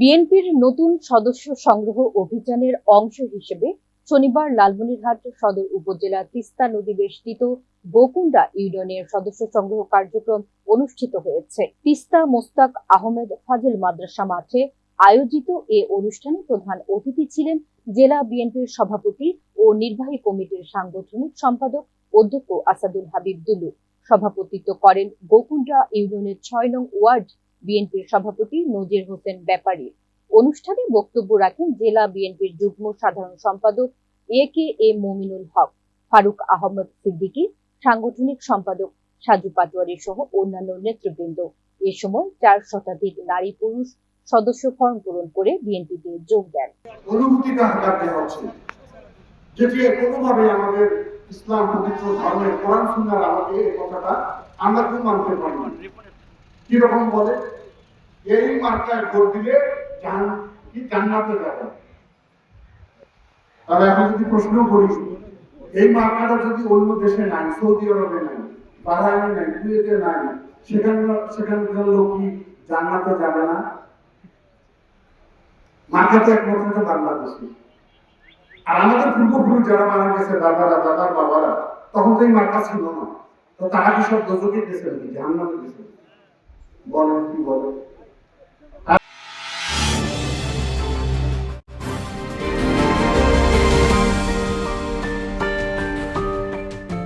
বিএনপির নতুন সদস্য সংগ্রহ অভিযানের অংশ হিসেবে শনিবার লালমনিরহাট সদর উপজেলা তিস্তা নদী বেষ্টিত বকুন্ডা ইউনিয়নের সদস্য সংগ্রহ কার্যক্রম অনুষ্ঠিত হয়েছে। তিস্তা মোস্তাক আহমেদ ফাজিল মাদ্রাসা মাঠে আয়োজিত এ অনুষ্ঠানে প্রধান অতিথি ছিলেন জেলা বিএনপির সভাপতি ও নির্বাহী কমিটির সাংগঠনিক সম্পাদক অধ্যক্ষ আসাদুল হাবিব দুলু। সভাপতিত্ব করেন গোকুন্ডা ইউনিয়নের ছয় নং ওয়ার্ড বিএনপির সভাপতি নজির হোসেন ব্যাপারী। অনুষ্ঠানে বক্তব্য রাখেন জেলা বিএনপির যুগ্ম সাধারণ সম্পাদক এ কে এ মমিনুল হক, ফারুক আহমদ সিদ্দিকী, সাংগঠনিক সম্পাদক সাজু পাটোয়ারি সহ অন্যান্য নেতৃবৃন্দ। এ সময় চার শতাধিক নারী পুরুষ সদস্য ফর্ম পূরণ করে বিএনপিতে যোগ দেন। অনুভূতিটা যেটি কোনোভাবে আমাদের ইসলাম পবিত্র ধর্মের কোরআন সুন্নার আমাকে এই কথাটা আমরা কেউ মানতে পারি কীরকম বলে? এই মার্কায় ভোট দিলে জান্নাতে যাবে? তাহলে আমি যদি প্রশ্ন করি, এই মার্কাটা যদি অন্য দেশে নাই, সৌদি আরবে নাই নাই, কুয়েতে নাই, সেখানে সেখানকার লোক কি জান্নাতে যাবে না? মার্কা তো একমাত্র বাংলাদেশে আর আমাদের পূর্বপুরুষ যারা মারা গেছে, দাদারা, দাদার বাবারা, তখন তো এই মার্কা ছিল না। তো তারা কি সব গেছে নাকি? বলেন কি বলে?